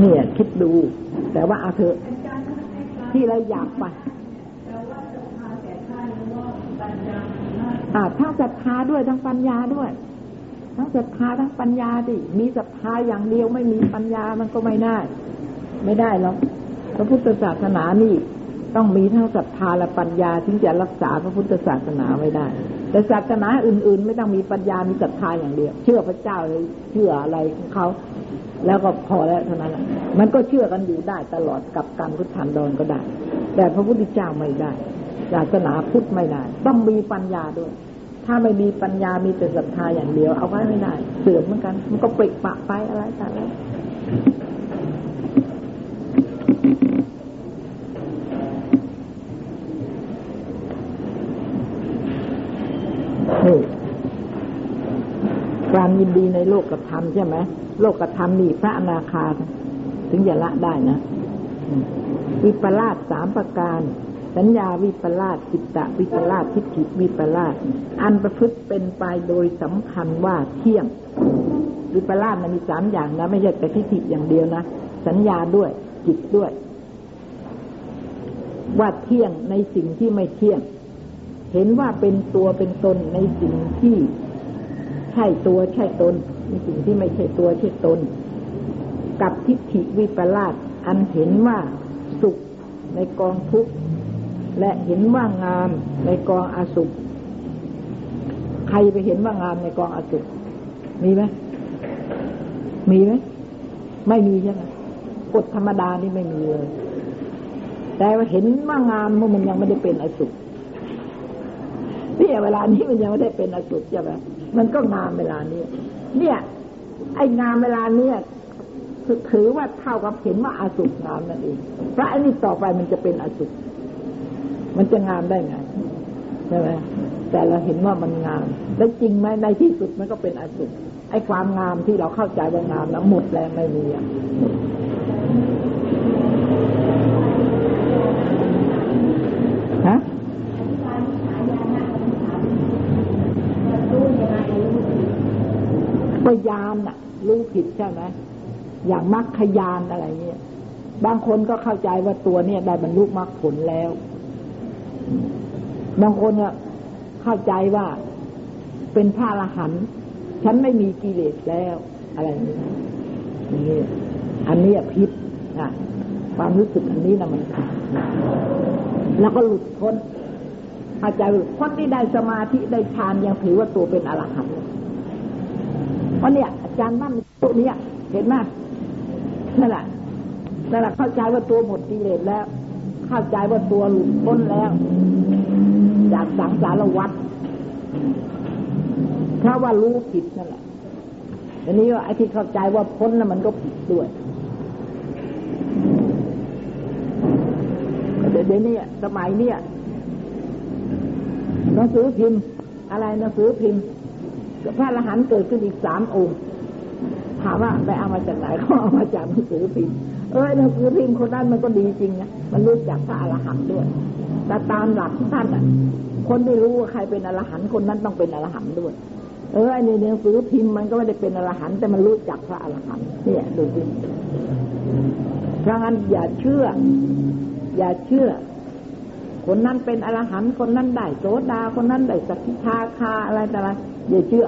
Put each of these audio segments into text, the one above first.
เนี่ยคิดดู แต่ว่าเอาเถอะที่เราอยากไปอ่าทั้งศรัทธาด้วยทั้งปัญญาด้วย ทั้งศรัทธาทั้งปัญญาดิมีศรัทธาอย่างเดียวไม่มีปัญญามันก็ไม่ได้ ไม่ได้หรอกพระพุทธศาสนานี่ ต้องมีทั้งศรัทธาและปัญญาถึงจะรักษาพระพุทธศาสนาไว้ได้ แต่ศาสนาอื่น ๆ ไม่ต้องมีปัญญามีศรัทธาอย่างเดียว เชื่อพระเจ้าเลยเชื่ออะไรของเขา แล้วก็พอแล้วเท่านั้นมันก็เชื่อกันอยู่ได้ตลอดกับการพุทธันดรก็ได้ แต่พระพุทธเจ้าไม่ได้ศาสนาพุทธไม่ได้ ต้องมีปัญญาด้วย ถ้าไม่มีปัญญามีแต่ศรัทธาอย่างเดียวเอาไว้ไม่ได้ เสื่อมเหมือนกัน มันก็ปริปะไปอะไรแต่แล้วนี่ ความยินดีในโลกกระทำใช่ไหมโลกกระทำนี่พระอนาคาถึงจะละได้นะ วิปลาสสามประการ สัญญาวิปลาสจิตตวิปลาสทิฏฐิวิปลาสอันประพฤติเป็นไปโดยสำคัญว่าเที่ยง วิปลาสมันมีสามอย่างนะ ไม่ใช่แต่ทิฏฐิอย่างเดียวนะ สัญญาด้วยจิตด้วย ว่าเที่ยงในสิ่งที่ไม่เที่ยง เห็นว่าเป็นตัวเป็นตนในสิ่งที่ ใช่ตัวใช่ตนในสิ่งที่ไม่ใช่ตัวใช่ตน กับทิฏฐิวิปลาสอันเห็นว่าสุขในกองทุกข์และเห็นว่างามในกองอสุขใครไปเห็นว่างามในกองอสุขมีไหมมีไหมไม่มีใช่ไหมกฎธรรมดานี่ไม่มีเลย แต่ว่าเห็นว่างามมันยังไม่ได้เป็นอสุขเนี่ยเวลานี้มันยังไม่ได้เป็นอสุขใช่ไหม มันก็งามเวลานี้ เนี่ย ไอ้งามเวลาเนี้ยถือว่าเท่ากับเห็นว่าอาสุขงามนั่นเองพระอันนี้ต่อไปมันจะเป็นอสุขมันจะงามได้ไงใช่ไหมแต่เราเห็นว่ามันงาม แล้วจริงไหมในที่สุดมันก็เป็นอสุขไอ้ความงามที่เราเข้าใจว่างามนะหมดแรงไม่มีอะฮะ พยานน่ะ รู้ผิดใช่ไหมอย่างมรรคยานอะไรเงี้ยบางคนก็เข้าใจว่าตัวเนี่ยได้บรรลุมรรคผลแล้ว บางคนก็เข้าใจว่าเป็นพระอรหันต์ฉันไม่มีกิเลสแล้วอะไรนี้นี่อันนี้ผิดนะความรู้สึกอันนี้นะมันผิดแล้วก็หลุดพ้นเข้าใจคนที่ได้สมาธิได้ฌานยังถือว่าตัวเป็นอรหันต์ ราะเนี่ยอาจารย์บ้านตัวนี้เห็นไหมนั่นแหละนั่นแหละเข้าใจว่าตัวหมดกิเลสแล้ว เข้าใจว่าตัวหลุดพ้นแล้ว จากสังสารวัฏถ้าว่ารู้ผิดนั่นแหละอันนี้ว่าไอ้ที่เข้าใจว่าพ้นแล้วมันก็ผิดด้วยเดี๋ยวนี้สมัยเนี้ยหนังสือพิมพ์ อะไรหนังสือพิมพ์ พระอรหันต์เกิดขึ้นอีกสามองค์ถามว่าไปเอามาจากไหนเขาเอามาจากหนังสือพิมพ์เออหนังสือพิมพ์คนนั้นมันก็ดีจริงนะมันรู้จักพระอรหันต์ด้วยแต่ตามหลักท่านอะ คนไม่รู้ว่าใครเป็นอรหันต์คนนั้นต้องเป็นอรหันต์ด้วย เออในหนังสือพิมพ์มันก็ไม่ได้เป็นอรหันต์แต่มันรู้จักพระอรหันต์เนี่ยดูสิเพราะงั้นอย่าเชื่อ อย่าเชื่อ คนนั้นเป็นอรหันต์คนนั้นได้โสดาคนนั้นได้สักทิทาคาอะไรแต่อะไร อย่าเชื่อ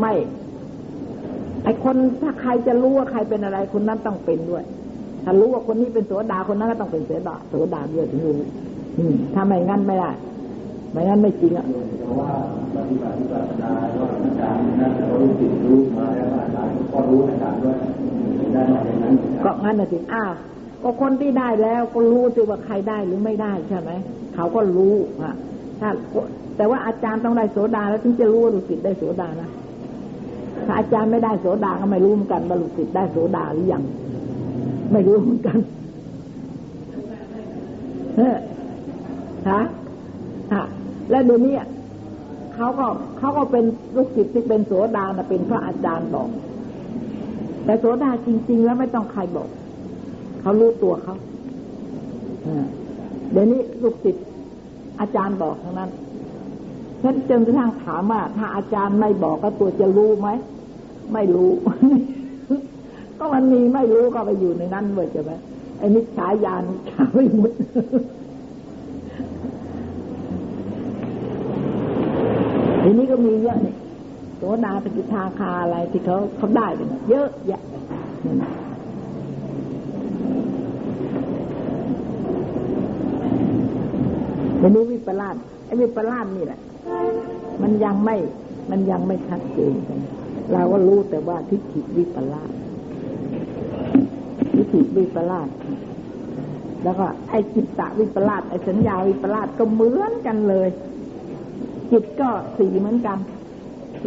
ไม่ ไอคนถ้าใครจะรู้ว่าใครเป็นอะไรคนนั้นต้องเป็นด้วย ถ้ารู้ว่าคนนี้เป็นโสดาคนนั้นก็ต้องเป็นเสดาโสดาด้วยถึงรู้ถ้าไม่งั้นไม่ได้ไม่งั้นไม่จริงอะเพราะว่าปฏิบัติวิปัสสนาว่าอาจารย์นั้นเขารู้จิตรู้มาแล้วอาจารย์ก็รู้อาจารย์ด้วยได้มาอย่างนั้นก็งั้นนะสิอ้าวก็คนที่ได้แล้วก็รู้สิว่าใครได้หรือไม่ได้ใช่ไหมเขาก็รู้อะถ้า แต่ว่าอาจารย์ต้องได้โสดาแล้วถึงจะรู้ว่าลูกศิษย์ได้โสดานะถ้าอาจารย์ไม่ได้โสดาก็ไม่รู้เหมือนกันว่าลูกศิษย์ได้โสดาหรือยังไม่รู้เหมือนกันเฮ้ฮะฮะแล้วเดี๋ยวนี้เขาก็เขาก็เป็นลูกศิษย์ที่เป็นโสดานะเป็นพระอาจารย์บอก แต่โสดาจริง ๆ แล้วไม่ต้องใครบอกเขารู้ตัวเขาเดี๋ยวนี้ลูกศิษย์อาจารย์บอกทั้งนั้น ฉันจนกระทั่งถามว่า ถ้าอาจารย์ไม่บอกก็ตัวจะรู้ไหม ไม่รู้ ก็มันมีไม่รู้ก็ไปอยู่ในนั้นเว้ยใช่ไหมไอ้มิจฉาญาณฉาไม่หมดทีนี้ก็มีเยอะเนี่ยโสดาสกิทาคาอะไรที่เขาเขาได้กันเยอะแยะทีนี้วิปลาสไอ้วิปลาสนี่แหละ มันยังไม่ มันยังไม่ชัดเจนเราก็รู้แต่ว่าทิฏฐิวิปลาสทิฏฐิวิปลาสแล้วก็ไอ้จิตตวิปลาสไอ้สัญญาวิปลาสก็เหมือนกันเลย จิตก็สีเหมือนกัน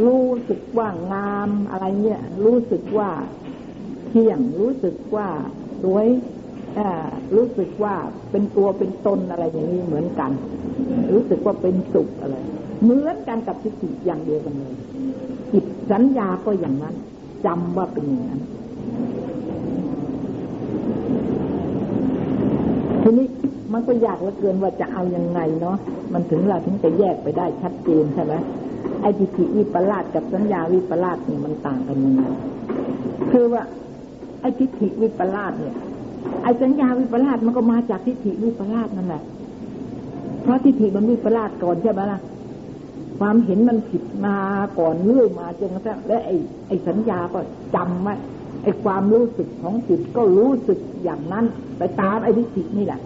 รู้สึกว่างามอะไรเนี่ยรู้สึกว่าเที่ยงรู้สึกว่าสวยรู้สึกว่าเป็นตัวเป็นตนอะไรอย่างนี้เหมือนกัน รู้สึกว่าเป็นสุขอะไร เหมือนกันกับทิฏฐิอย่างเดียวกันเลยจิตสัญญาก็อย่างนั้นจำว่าเป็นอย่างนั้นทีนี้มันก็ยากเหลือเกินว่าจะเอาอยัางไงเนาะมันถึงเราถึงจะแยกไปได้ชัดเจนใช่ไหมไอ้ทิฏฐิวิปลาสกับสัญญาวิปลาสนี่มันต่างกันยังไงคือว่า ไอ้ทิฏฐิวิปลาสเนี่ย ไอ้สัญญาวิปลาสมันก็มาจากทิฏฐิวิปลาสนั่นแหละเพราะทิฏฐิมันวิปลาสก่อนใช่ไหมล่ะ ความเห็นมันผิดมาก่อนเรื่อยมาจนกระทั่งและไอ้ไอ้สัญญาก็จำไว้ไอ้ความรู้สึกของจิตก็รู้สึกอย่างนั้น ไปตามไอ้ทิฏฐินี่แหละ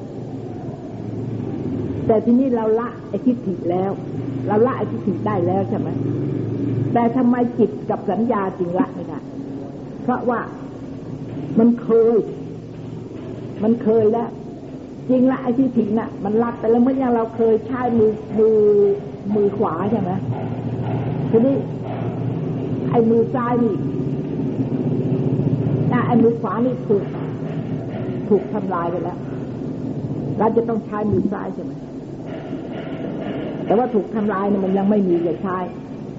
แต่ทีนี้เราละไอ้ทิฏฐิแล้ว เราละไอ้ทิฏฐิได้แล้วใช่ไหมแต่ทำไมจิตกับสัญญาจริงละไม่ได้เพราะว่ามันเคย มันเคยแล้ว จริงละไอ้ที่ถิงน่ะ มันรัดไปแล้วเมื่อยังเราเคยใช้มือมือ มือขวาใช่ไหมทีนี้ไอ้มือซ้ายนี่ไอ้มือขวานี่ถูกถูกทำลายไปแล้วเราจะต้องใช้มือซ้ายใช่ไหมแต่ว่าถูกทำลายเนี่ยมันยังไม่มีจะใช้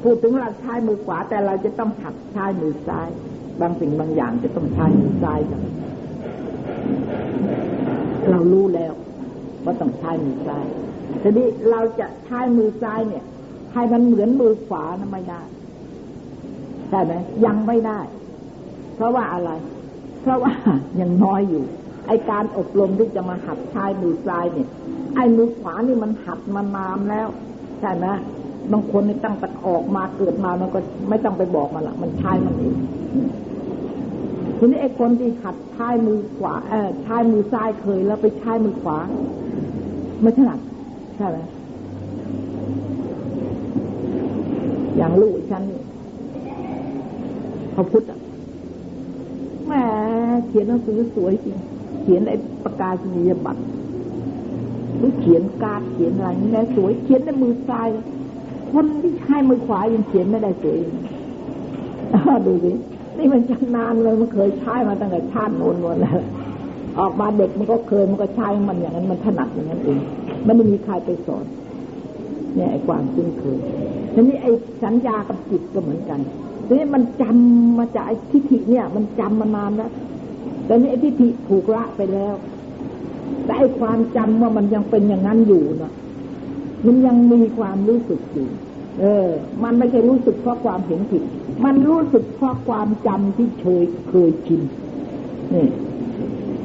พูดถึงเราใช้มือขวา แต่เราจะต้องหัดใช้มือซ้าย บางสิ่งบางอย่างจะต้องใช้มือซ้ายใช่ไหมเรารู้แล้วว่าต้องใช้มือซ้าย ทีนี้เราจะใช้มือซ้ายเนี่ย ให้มันเหมือนมือขวานะไม่ได้ใช่ไหมยังไม่ได้ เพราะว่าอะไร เพราะว่ายังน้อยอยู่ ไอการอบรมที่จะมาหัดใช้มือซ้ายเนี่ย ไอมือขวานี่มันหัดมานานแล้วใช่ไหมบางคนนี่ตั้งแต่ออกมาเกิดมามันก็ไม่ต้องไปบอกมันละมันใช้มันเองทีนี้ไอ้คนที่ขัดใช้มือขวาเออใช้มือซ้ายเคยแล้วไปใช้มือขวาไม่ถนัด ช่ไหมอย่างลูกฉันเขาพุทธอะแหมเขียนหนังสือสวยจริงเขียนไอ้ประกาศนียบัตรหรือเขียนการเขียนอะไรนี่แหละสวย เขียนด้วยมือซ้ายคนที่ใช้มือขวายังเขียนไม่ได้สวยดูสินี่มันชำนานเลยมันเคยใช้มาตั้งแต่ชาติโน้นวนแล้วออกมาเด็กมันก็เคยมันก็ใช้มันอย่างนั้นมันถนัดอย่างนั้นเอง มันไม่มีใครไปสอนเนี่ยไอ้ความคุ้นเคยทีนี้ไอ้สัญญากับจิตก็เหมือนกันทีนี้มันจำมาจากไอ้ทิฏฐิเนี่ย มันจำมานานแล้วแต่นี้ไอ้ทิฏฐิถูกละไปแล้ว แต่ไอ้ความจำว่ามันยังเป็นอย่างนั้นอยู่นะมันยังมีความรู้สึกอยู่เออ มันไม่ใช่รู้สึกเพราะความเห็นผิด มันรู้สึกเพราะความจำที่เคยเคยชินนี่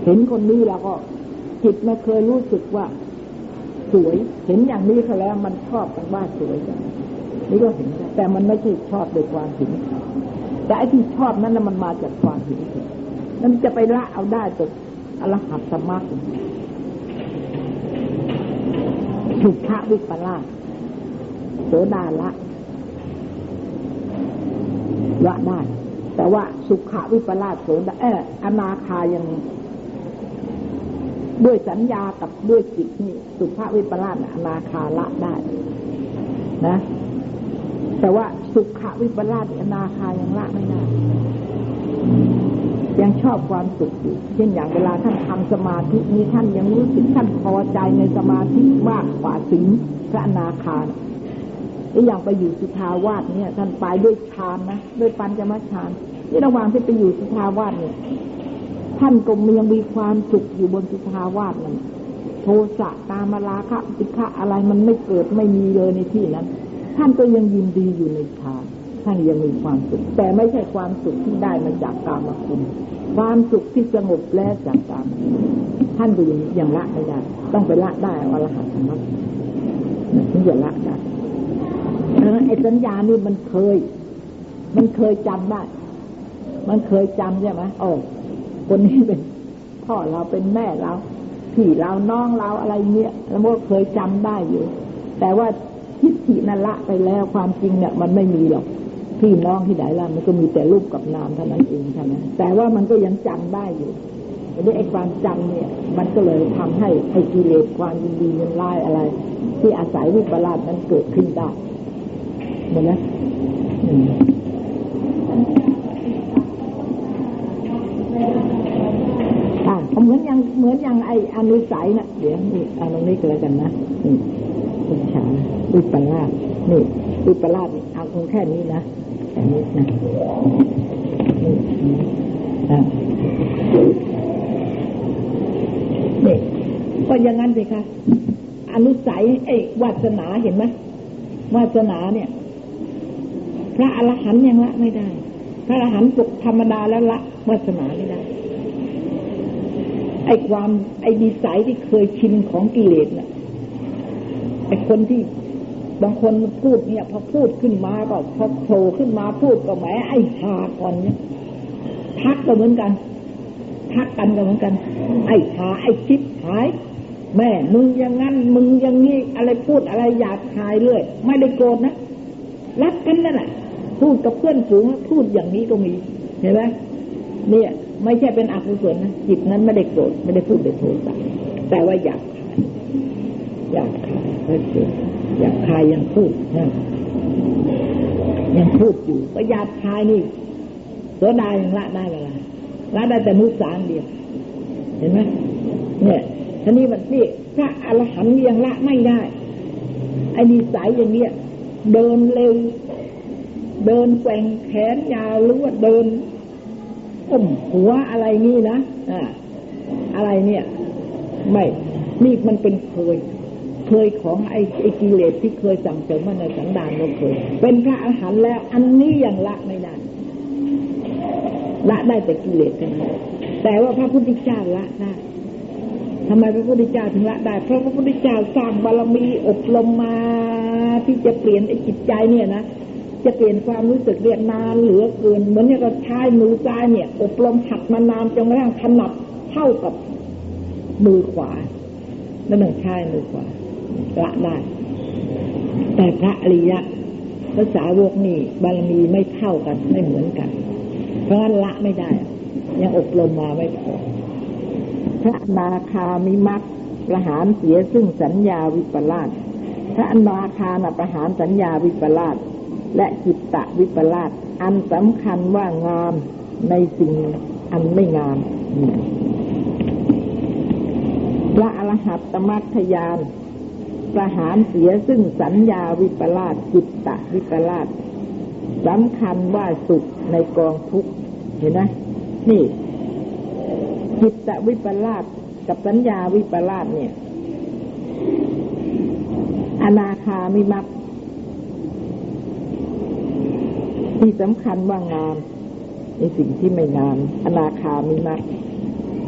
เห็นคนนี้แล้วก็ จิตไม่เคยรู้สึกว่า สวย เห็นอย่างนี้เขาแล้วมันชอบกันว่าสวยจังนี่ก็เห็นแต่มันไม่ใช่ชอบโดยความเห็นแต่ไอ้ที่ชอบนั้นนะมันมาจากความเห็นผิดนั่นจะไปละเอาได้ตกอรหัตสมาธิสุภาวิปลาสโสดาละละได้แต่ว่าสุขวิปลาสโสดาเอออนาคายัง ด้วยสัญญากับด้วยจิตนี่สุภาวิปลาสอนาคาละได้ นะ แต่ว่าสุขวิปลาสอนาคายังละไม่ได้ยังชอบความสุขอยู่เช่นอย่างเวลาท่านทำสมาธินี้ท่านยังรู้สึกท่านพอใจในสมาธิมากกว่าสิงพระอนาคาไออย่างไปอยู่สุทาวาสเนี่ย ท่านไปด้วยฌานนะด้วยปัญจมฌานนี่ระหว่างที่ไปอยู่สุทาวาสเนี่ย ท่านก็ยังมีความสุขอยู่บนสุทาวาสนั่นโทสะตามราคะปิฆะอะไรมันไม่เกิดไม่มีเลยในที่นั้น ท่านก็ยังยินดีอยู่ในฌานท่านยังมีความสุข แต่ไม่ใช่ความสุขที่ได้มาจากกามคุณความสุขที่สงบแล้วจากกามท่านก็ยังยังละไม่ได้ต้องไปละได้อรหัตธรรมถึงจะละได้เออไอ้สัญญานี่มันเคย มันเคยจำได้ มันเคยจำใช่ไหมโอ้ คนนี้เป็นพ่อเราเป็นแม่เราพี่เราน้องเราอะไรเนี้ยแล้วมันเคยจำได้อยู่ แต่ว่าทิฏฐินั่นละไปแล้วความจริงเนี่ยมันไม่มีหรอกพี่น้องที่ไหนล่ะมันก็มีแต่รูปกับนามเท่านั้นเองใช่ไหมแต่ว่ามันก็ยังจำได้อยู่อันนี้ไอ้ความจำเนี่ย มันก็เลยทำให้ไอ้กิเลสความยินดียินไล่อะไร ที่อาศัยวิปลาสนั้นเกิดขึ้นได้เห็นไหมอ่า เหมือนอย่างเหมือนอย่างไออนุสัยนะเดี๋ยวนี่เอาตรงนี้ก็แล้วกันนะนี่อุชาวิปลาสนี่วิปลาสนี่เอาคงแค่นี้นะแค่นี้นะนี่อ่านี่ก็อย่างนั้นสิคะอนุสัยไอ้วาสนาเห็นไหมวาสนาเนี่ย พระอรหันต์ยังละไม่ได้ พระอรหันต์ปกธรรมดาแล้วละวาสนาไม่ได้ ไอ้ความไอ้ดีสัยที่เคยชินของกิเลสน่ะไอ้คนที่บางคนพูดเนี่ย พอพูดขึ้นมาก็พอโผล่ขึ้นมาพูดก็แหมไอ้หาก่อนเนี่ยทักก็เหมือนกัน ทักกันก็เหมือนกัน ไอ้หาไอ้ชิดหาย แม่มึงอย่างนั้น มึงอย่างนี้อะไรพูดอะไรหยาบคายเรื่อยไม่ได้โกรธนะรักกันนั่นแหละพูดกับเพื่อนฝูงพูดอย่างนี้ก็มีเห็นไหมเนี่ย ไม่ใช่เป็นอกุศลนะจิตนั้นไม่ได้โกรธไม่ได้พูดเป็นโทสะแต่ว่าอยากอยากคายก็เฉยอยากคายยังพูดนะยังพูดอยู่ก็อยากคายนี่โสดายังละได้เวลาละได้แต่มุสางเดียวเห็นไหมเนี่ยทีนี้มันนี่พระอรหันต์ยังละไม่ได้ไอ้นิสัยอย่างเนี้ยเดินเร็ว เดินแกว่งแขนยาวหรือว่าเดิน ก้มหัวอะไรนี่นะอ่าอะไรเนี่ย ไม่นี่มันเป็นเคย เคยของไอ้ไอ้กิเลสที่เคยสั่งเสริมมาในสันดานเราเคย เป็นพระอรหันต์แล้ว อันนี้ยังละไม่ได้ละได้แต่กิเลสกันแต่ว่าพระพุทธเจ้าละได้ทำไมพระพุทธเจ้าถึงละได้ เพราะพระพุทธเจ้าสร้างบารมีอบรมมาที่จะเปลี่ยนไอ้จิตใจเนี่ยนะ จะเปลี่ยนความรู้สึกเรียนนานเหลือเกินเหมือนอย่างกับใช้มือซ้ายเนี่ยอบรมหัดมานานจนกระทั่งถนัดเท่ากับมือขวาแล้วหนึ่งใช้มือขวาละได้แต่พระอริยะภาษาวกนี่บารมีไม่เท่ากันไม่เหมือนกัน เพราะงั้นละไม่ได้ ยังอบรมมาไม่พอพระนาคามิมักประหารเสียซึ่งสัญญาวิปลาสพระอนาคานะประหารสัญญาวิปลาส และจิตตะวิปลาสอันสำคัญว่างามในสิ่งอันไม่งามพระอรหัตตมัคยานประหารเสียซึ่งสัญญาวิปลาสจิตตะวิปลาสสำคัญว่าสุขในกองทุกข์เห็นไหมนี่ จิตตะวิปลาสกับสัญญาวิปลาสเนี่ย อนาคามิมัก ที่สำคัญว่างามในสิ่งที่ไม่งาม อนาคามิมัก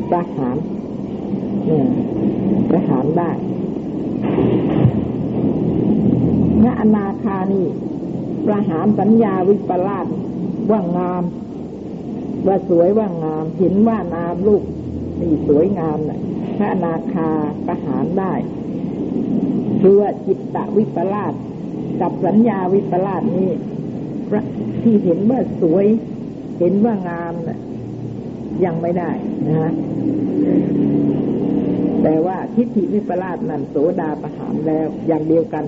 ประหารเนี่ยประหารได้พระอนาคานี่ประหารสัญญาวิปลาสว่างาม ว่าสวยว่างาม เห็นว่านามลูกนี่สวยงามนะ่ะพระอนาคาประหารได้คือว่าจิตตะวิปลาสกับสัญญาวิปลาสนี่ ที่เห็นว่าสวย เห็นว่างามนะ่ะ ยังไม่ได้นะฮะแต่ว่าทิฏฐิวิปลาสนั้นโสดาประหารแล้ว อย่างเดียวกัน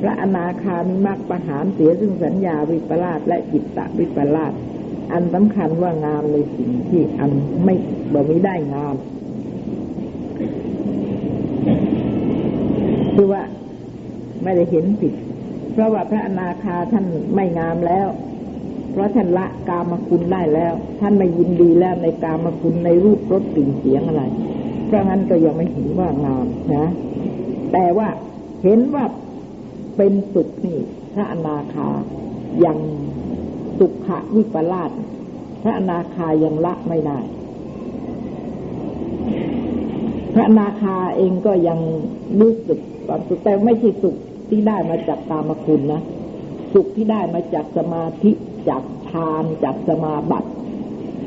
พระอนาคามิมักประหารเสียซึ่งสัญญาวิปลาสและจิตตวิปลาสอันสำคัญว่างามในสิ่งที่อันไม่บ่มีได้งามคือว่าไม่ได้เห็นผิด เพราะว่าพระอนาคาท่านไม่งามแล้ว เพราะท่านละกามคุณได้แล้ว ท่านไม่ยินดีแล้วในกามคุณในรูปรสกลิ่นเสียงอะไร เพราะงั้นก็ยังไม่เห็นว่างามนะ แต่ว่าเห็นว่าเป็นสุขนี่ พระอนาคาย่างสุขะวิปลาสพระอนาคายังละไม่ได้ พระอนาคาเองก็ยังรู้สึกความสุขแต่ไม่ใช่สุข ที่ได้มาจากตามคุณนะ สุขที่ได้มาจากสมาธิจากฌานจากสมาบัติ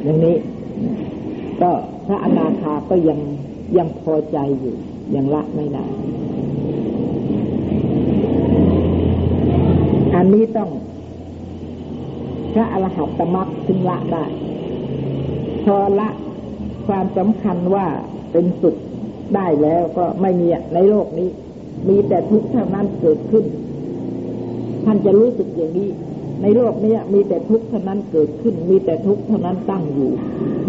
อย่างนี้ ก็พระอนาคาก็ยังยังพอใจอยู่ ยังละไม่ได้ อันนี้ต้องพระอรหัตตมรรคถึงละได้ พอละความสำคัญว่าเป็นสุขได้แล้วก็ไม่มีในโลกนี้ มีแต่ทุกข์เท่านั้นเกิดขึ้น ท่านจะรู้สึกอย่างนี้ ในโลกนี้มีแต่ทุกข์เท่านั้นเกิดขึ้น มีแต่ทุกข์เท่านั้นตั้งอยู่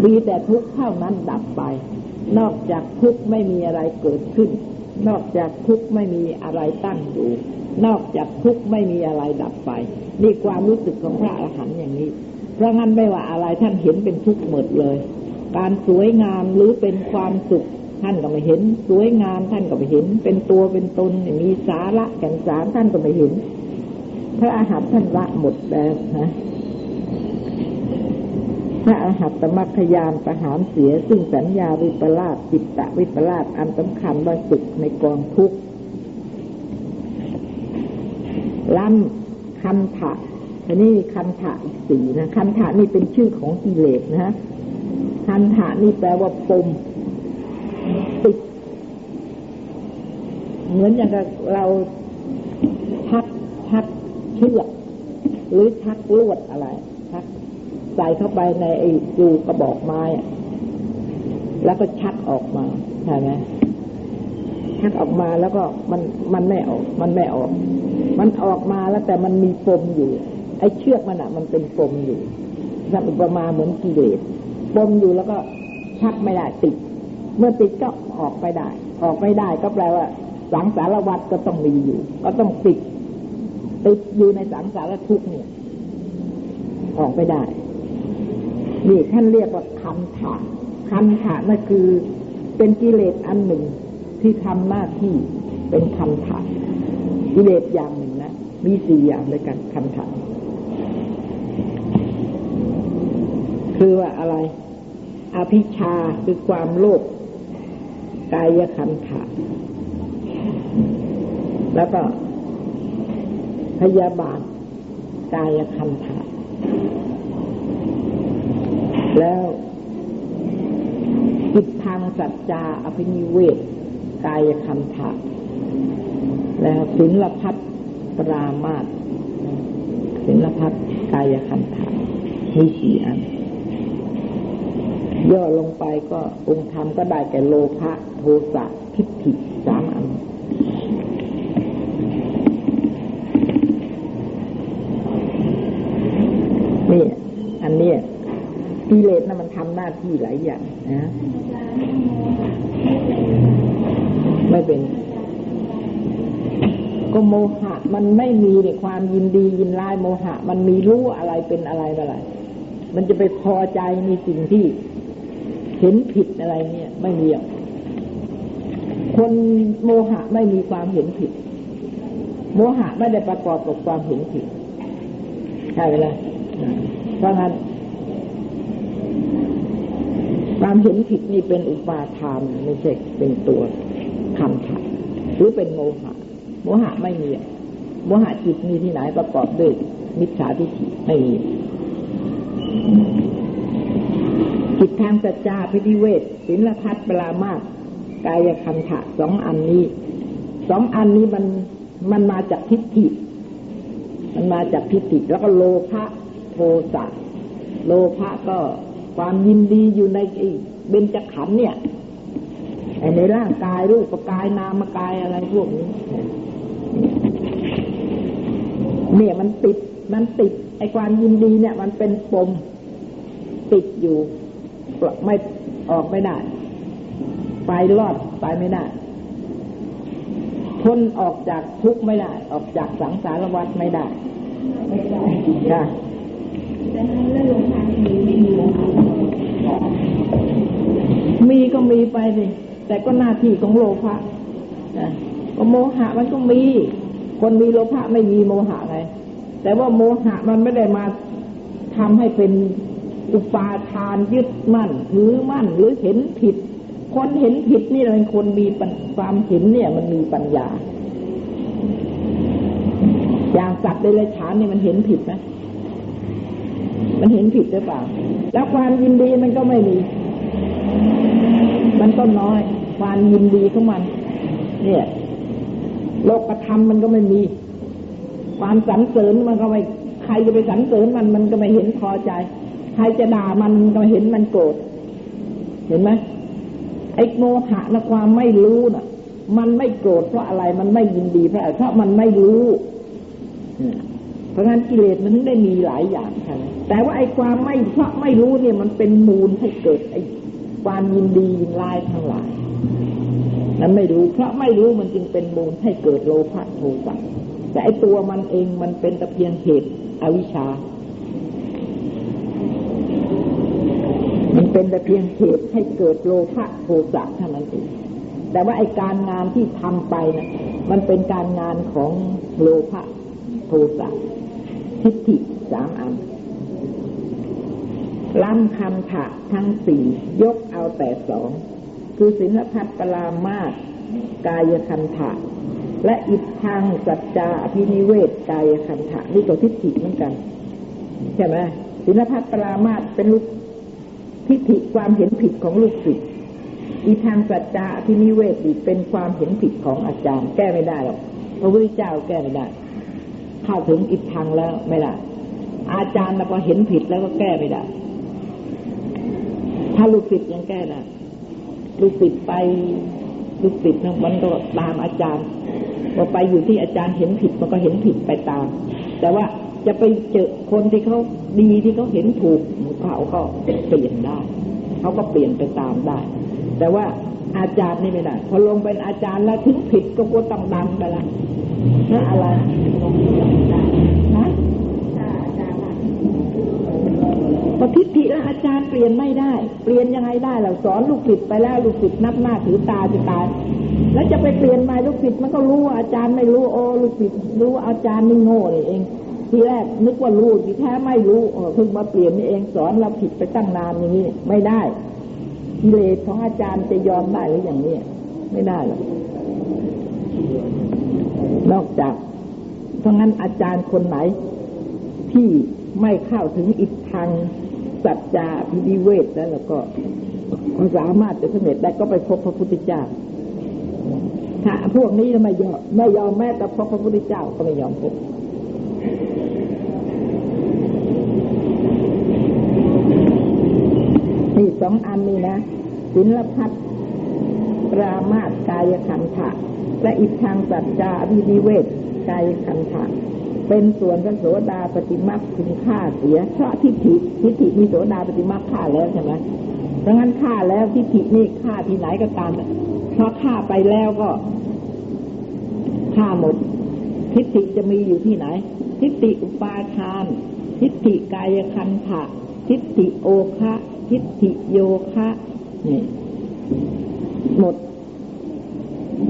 มีแต่ทุกข์เท่านั้นดับไป นอกจากทุกข์ไม่มีอะไรเกิดขึ้น นอกจากทุกข์ไม่มีอะไรตั้งอยู่ นอกจากทุกข์ไม่มีอะไรดับไปนี่ความรู้สึกของพระอรหันต์อย่างนี้เพราะงั้นไม่ว่าอะไรท่านเห็นเป็นทุกข์หมดเลย การสวยงามหรือเป็นความสุข ท่านก็ไม่เห็น สวยงามท่านก็ไม่เห็น เป็นตัวเป็นตนมีสาระแก่นสารท่านก็ไม่เห็น พระอาหารท่านละหมดแล้วนะพระอาหัตตมัคคยานประหารเสีย ซึ่งสัญญาวิปลาสจิตตะวิปลาสอันสำคัญว่าสุขในกองทุกข์ล้ำคันถะทีนี้คันถะอีกสี่นะคันถะนี่เป็นชื่อของกิเลสนะฮะคันถะนี่แปลว่าปม ติด เหมือนอย่างกับเราชักชักเชือกหรือชักลวดอะไรชักใส่เข้าไปในไอ้จูกระบอกไม้แล้วก็ชักออกมาใช่ไหมชักออกมาแล้วก็มันมันไม่ออก มันไม่ออก มันออกมาแล้วแต่มันมีปมอยู่ ไอ้เชือกมันอะมันเป็นปมอยู่นั่นอุปมาเหมือนกิเลสปมอยู่แล้วก็ชักไม่ได้ติด เมื่อติดก็ออกไม่ได้ ออกไม่ได้ก็แปลว่า สังสารวัฏก็ต้องมีอยู่ ก็ต้องติดติดอยู่ในสังสารทุกข์เนี่ย ออกไม่ได้ นี่ท่านเรียกว่าคันถะคันถะนั่นคือเป็นกิเลสอันหนึ่งที่ทำหน้าที่เป็นคันถะกิเลสอย่างหนึ่งนะมีสี่อย่างด้วยกันคันถะคือว่าอะไร อภิชาคือความโลภ กายคันถะแล้วก็พยาบาทกายคันถะแล้วจิตทางสัจจาอภินิเวศกายคันถะแล้วศิลพัฒปรามาตศิลพัฒกายคันถะมีสี่อัน ย่อลงไปก็องค์ธรรมก็ได้แก่โลภะโทสะทิฏฐิสามอันนี่อันนี้กิเลสนะมันทำหน้าที่หลายอย่างนะไม่เป็น ก็โมหะ มันไม่มีในความยินดียินร้ายโมหะ มันมีรู้อะไรเป็นอะไรอะไรมันจะไปพอใจในสิ่งที่ เห็นผิดอะไรเนี่ย ไม่มีอะคนโมหะไม่มีความเห็นผิด โมหะไม่ได้ประกอบกับความเห็นผิดใช่ไหมล่ะเพราะงั้นความเห็นผิดนี่เป็นอุปาทานไม่ใช่เป็นตัวคำถามหรือเป็นโมหะ โมหะไม่มีโมหะจิตมีที่ไหนประกอบด้วยมิจฉาทิฏฐิไม่มี จิตทางสัจจาพิธิเวทศิลพัฒปรามาสกายคันถะสองอันนี้สองอันนี้มันมันมาจากทิฏฐิ มันมาจากทิฏฐิแล้วก็โลภะโทสะโลภะก็ความยินดีอยู่ในเบญจขันธ์เนี่ยในร่างกายรูปกายนามกายอะไรพวกนี้เนี่ยมันติดมันติดไอความยินดีเนี่ย มันเป็นปมติดอยู่ ไม่ออกไม่ได้ ไปรอดไปไม่ได้ทนออกจากทุกข์ไม่ได้ ออกจากสังสารวัฏไม่ได้ค่ะมีก็มีไปสิแต่ก็หน้าที่ของโลภะก็โมหะมันก็มี คนมีโลภะไม่มีโมหะไงแต่ว่าโมหะมันไม่ได้มาทำให้เป็น อุปาทานยึดมั่นถือมั่นหรือเห็นผิด คนเห็นผิดนี่เป็นคนมีความเห็นเนี่ย มันมีปัญญา อย่างสัตว์เดรัจฉานนี่มันเห็นผิดไหมมันเห็นผิดหรือเปล่า แล้วความยินดีมันก็ไม่มี มันก็น้อย ความยินดีของมัน เนี่ย โลกธรรมมันก็ไม่มี ความสรรเสริญมันก็ไม่ใครจะไปสรรเสริญมันมันก็ไม่เห็นพอใจ รจะด่ามันก็เห็นมันโกรธเห็นไหมไอ้โมหะนะความไม่รู้น่ะ มันไม่โกรธเพราะอะไรมันไม่ยินดีเพราะอะไรเพราะมันไม่รู้เพราะงั้นกิเลสมันถึงได้มีหลายอย่างใช่ไหมแต่ว่าไอ้ความไม่เพราะไม่รู้เนี่ย มันเป็นมูลให้เกิดไอ้ความยินดียินลายทั้งหลายนั้นไม่รู้ เพราะไม่รู้มันจึงเป็นมูลให้เกิดโลภะโทสะแต่ไอ้ตัวมันเองมันเป็นแต่เพียงเหตุอวิชชา มันเป็นแต่เพียงเหตุให้เกิดโลภะโทสะเท่านั้นเองแต่ว่าไอการงานที่ทำไปนะมันเป็นการงานของโลภะโทสะทิฏฐิสามอันล้ำคำถะทั้งสี่ยกเอาแต่สอง คือศิลพัฒปรามาตกายคันถะ และอิทธังสัจจาอภินิเวศกายคันถะนี่ตัวทิฏฐิเหมือนกัน ใช่ไหมศิลพัฒปรามาตเป็นลูก ทิฏฐิความเห็นผิดของลูกศิษย์อีทางสัจจาอภินิเวศอีกเป็นความเห็นผิดของอาจารย์ แก้ไม่ได้หรอกพระพุทธเจ้าแก้ไม่ได้เข้าถึงอิทธังแล้วไม่ได้อาจารย์พอเห็นผิดแล้วก็แก้ไม่ได้ ถ้าลูกศิษย์ยังแก้ได้ลูกศิษย์ไปลูกศิษย์มันก็ตามอาจารย์พอไปอยู่ที่อาจารย์เห็นผิดมันก็เห็นผิดไปตาม แต่ว่า จะไปเจอคนที่เขาดีที่เขาเห็นถูกเขาก็เปลี่ยนได้ เขาก็เปลี่ยนไปตามได้ แต่ว่าอาจารย์นี่ไม่ได้พอลงเป็นอาจารย์แล้วถึงผิดก็กลัวต้องดังไปละนั่นอะไรนะพอทิฏฐิแล้วอาจารย์เปลี่ยนไม่ได้ เปลี่ยนยังไงได้เราสอนลูกศิษย์ไปแล้วลูกศิษย์นับหน้าถือตาจะตายแล้วจะไปเปลี่ยนใหม่ลูกศิษย์มันก็รู้ว่าอาจารย์ไม่รู้โอ้ลูกศิษย์รู้ว่าอาจารย์นี่โง่นี่เอง ทีแรกนึกว่ารู้ที่แท้ไม่รู้เพิ่งมาเปลี่ยนนี่เองสอนเราผิดไปตั้งนานอย่างนี้ไม่ได้กิเลสของอาจารย์จะยอมได้หรืออย่างนี้ไม่ได้หรอกนอกจาก เพราะงั้นอาจารย์คนไหน ที่ไม่เข้าถึงอิทธังสัจจาพิดิเวทแล้วแล้วก็สามารถจะสำเร็จได้ก็ไปพบพระพุทธเจ้าถ้าพวกนี้ไม่ยอมไม่ยอมแม้แต่พบพระพุทธเจ้าก็ไม่ยอมพบ นี่สองอันนี้นะศิลพัฒปรามาตกายคันธะและอิทธังสัจจาวิดิเวทกายคันธะเป็นส่วนพระโสดาปฏิมาคุณค่าเสียเพราะทิฏฐิทิฏฐิมีโสดาปฏิมาฆ่าแล้วใช่ไหมดังนั้นฆ่าแล้วทิฏฐินี่ฆ่าที่ไหนก็ตามเพราะฆ่าไปแล้วก็ฆ่าหมด ทิฏฐิจะมีอยู่ที่ไหน ทิฏฐิอุปาทาน ทิฏฐิกายคันธะทิฏฐิโอคะ ทิฏฐิโยคะนี่หมด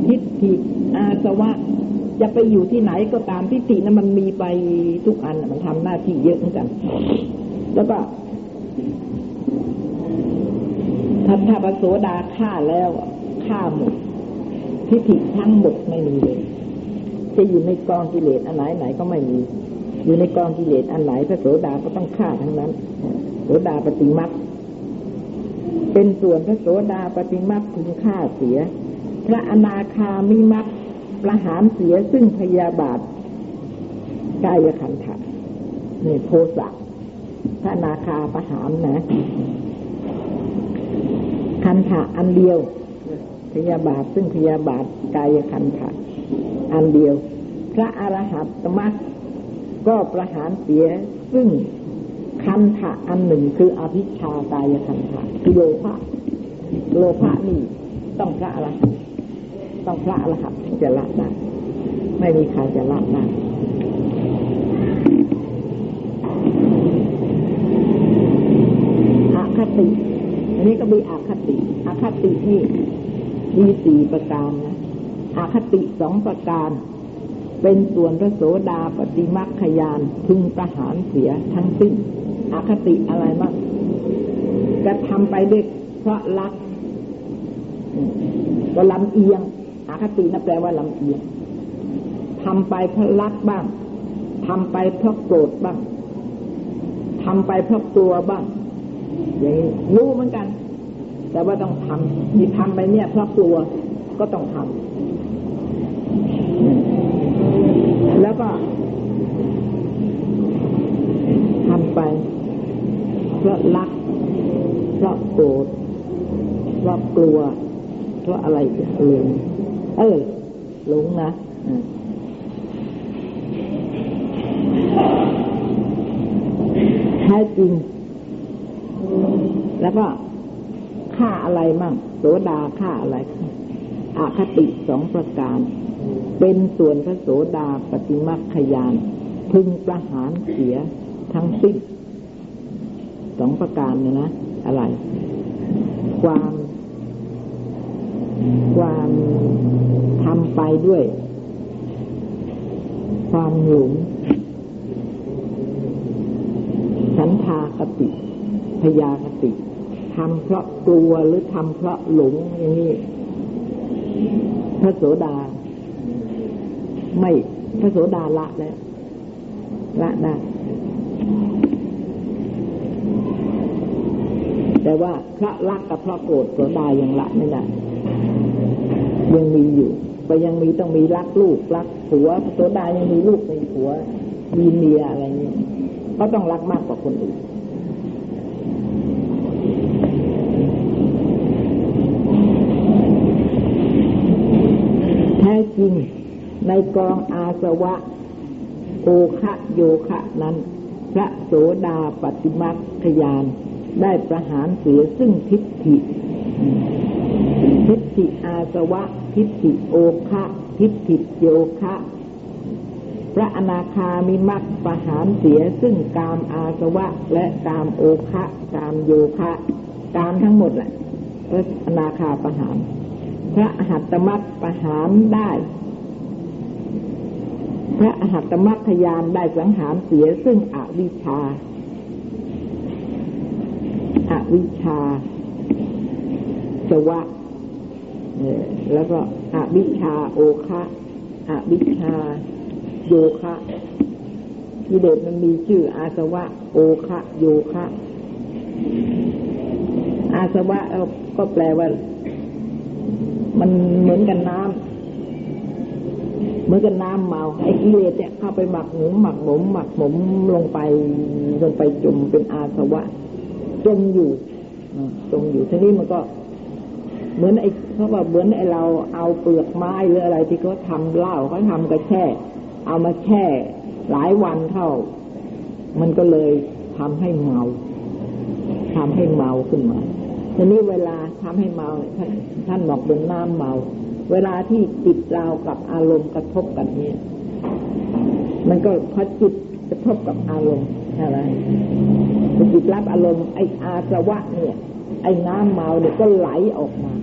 ทิฏฐิอาสวะ จะไปอยู่ที่ไหนก็ตามทิฏฐินั้นมันมีไปทุกอันมันทำหน้าที่เยอะเหมือนกัน แล้วก็ถ้าถ้าปโสดาฆ่าแล้วฆ่าหมดทิฏฐิทั้งหมดไม่มีเลยจะอยู่ในกองกิเลสอันไหนไหนก็ไม่มี อยู่ในกองกิเลสอันไหนพระโสดาก็ต้องฆ่าทั้งนั้นโสดาปฏิมัก เป็นส่วนพระโสดาปฏิมักถึงฆ่าเสีย พระอนาคามิมักประหารเสียซึ่งพยาบาทกายขันธะนี่โทสะพระนาคาประหารนะ คันธะอันเดียว พยาบาทซึ่งพยาบาทกายคันธะอันเดียว พระอรหัตมักก็ประหารเสียซึ่ง คันธะอันหนึ่งคืออภิชากายคันธะคือโลภะโลภะนี่ต้องพระอรหันต์ต้องพระอรหันต์ถึงจะละได้ไม่มีใครจะละได้อาคติ อันนี้ก็มีอาคติอาคตินี่มีสี่ประการนะอาคติสองประการ เป็นส่วนพระโสดาปฏิมัคขยานพึงประหารเสียทั้งสิ้นอคติอะไรมากจะทำไปด้วยเพราะรัก ก็ลำเอียงอคตินั่นแปลว่าลำเอียงทำไปเพราะรักบ้างทำไปเพราะโกรธบ้างทำไปเพราะกลัวบ้างอย่างนี้รู้เหมือนกัน แต่ว่าต้องทำมีทำไปเนี่ยเพราะกลัวก็ต้องทำ แล้วก็ทำไปเพราะรักเพราะโกรธเพราะกลัวเพราะอะไรเออเออหลงนะแท้จริง แล้วก็ฆ่าอะไรมั่งโสดาฆ่าอะไรอาคติสองประการ เป็นส่วนพระโสดาปฏิมัคขยาน พึงประหารเสียทั้งสิ้นสองประการเนี่ยนะ อะไร ความ ความทำไปด้วย ความหลงฉันทาคติพยาคติทำเพราะกลัวหรือทำเพราะหลงอย่างนี้พระโสดา ไม่พระโสดาละแล้วละได้แต่ว่าพระรักกับพระโกรธโสดายังละไม่ได้ยังมีอยู่ก็ยังมีต้องมีรักลูกรักผัวโสดายังมีลูกมีผัวมีเมียอะไรนี้ก็ต้องรักมากกว่าคนอื่นแท้จริง ในกองอาสวะโอคะโยคะนั้น พระโสดาปฏิมัคขยานได้ประหารเสียซึ่งทิฏฐิ ทิฏฐิอาสวะ ทิฏฐิโอคะทิฏฐิโยคะ พระอนาคามิมักประหารเสียซึ่งกามอาสวะและกามโอคะกามโยคะกามทั้งหมดแหละพระอนาคาประหาร พระหัตตมัตประหารได้ พระอหัตมัตทยานได้สังหารเสียซึ่งอวิชชาอาวิชชาสวะแล้วก็อวิชชาโอคะอวิชชาโยคะกิเลสมันมีชื่ออาสวะ โอคะโยคะ อาสวะก็แปลว่า มันเหมือนกันน้ำ เมือนกันน้ำเมาไอ้กิเลสเนี่ยเข้าไปหมักหมมหมักหมมหมักหมมลงไปลงไปจมเป็นอาสวะจมอยู่จมอยู่ทีนี้มันก็เหมือนไอ้เขาว่าเหมือนไอ้เราเอาเปลือกไม้หรืออะไรที่เขาทำเหล้าเขาทำกระแช่ เอามาแช่หลายวันเท่า มันก็เลยทำให้เมาทำให้เมาขึ้นมาทีนี้เวลาทำให้เมาท่านท่านบอกเป็นน้ำเมา เวลาที่จิตเรากับอารมณ์กระทบกันเนี่ย มันก็พอจิตกระทบกับอารมณ์อะไรจิตรับอารมณ์ไอ้อาสวะเนี่ย ไอ้น้ำเมาเนี่ยก็ไหลออกมา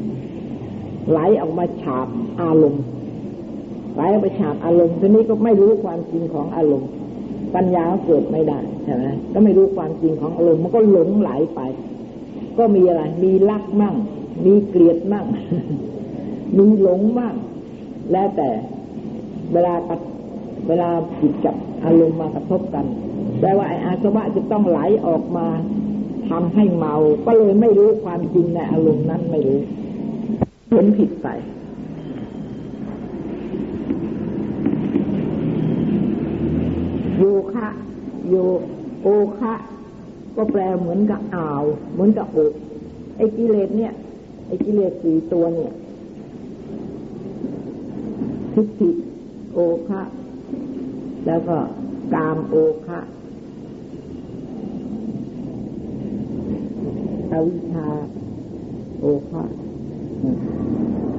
ไหลออกมาฉาบอารมณ์ไหลออกไปฉาบอารมณ์ทีนี้ก็ไม่รู้ความจริงของอารมณ์ ปัญญาเกิดไม่ได้ใช่ไหมก็ไม่รู้ความจริงของอารมณ์มันก็หลงไหลไป ก็มีอะไร มีรักมั่ง มีเกลียดมั่ง มีหลงมั่งแล้วแต่เวลาเวลาจิตกับอารมณ์มากระทบกันแปลว่าไอ้อาสวะจะต้องไหลออกมาทำให้เมา ก็เลยไม่รู้ความจริงในอารมณ์นั้นไม่รู้เห็นผิดไปโยคะโยโอคะก็แปลเหมือนกับอ่าว เหมือนกับอกไอ้กิเลสเนี่ยไอ้กิเลสสี่ตัวเนี่ย ทิฏฐิโอคะแล้วก็กามโอคะอวิชชาโอคะ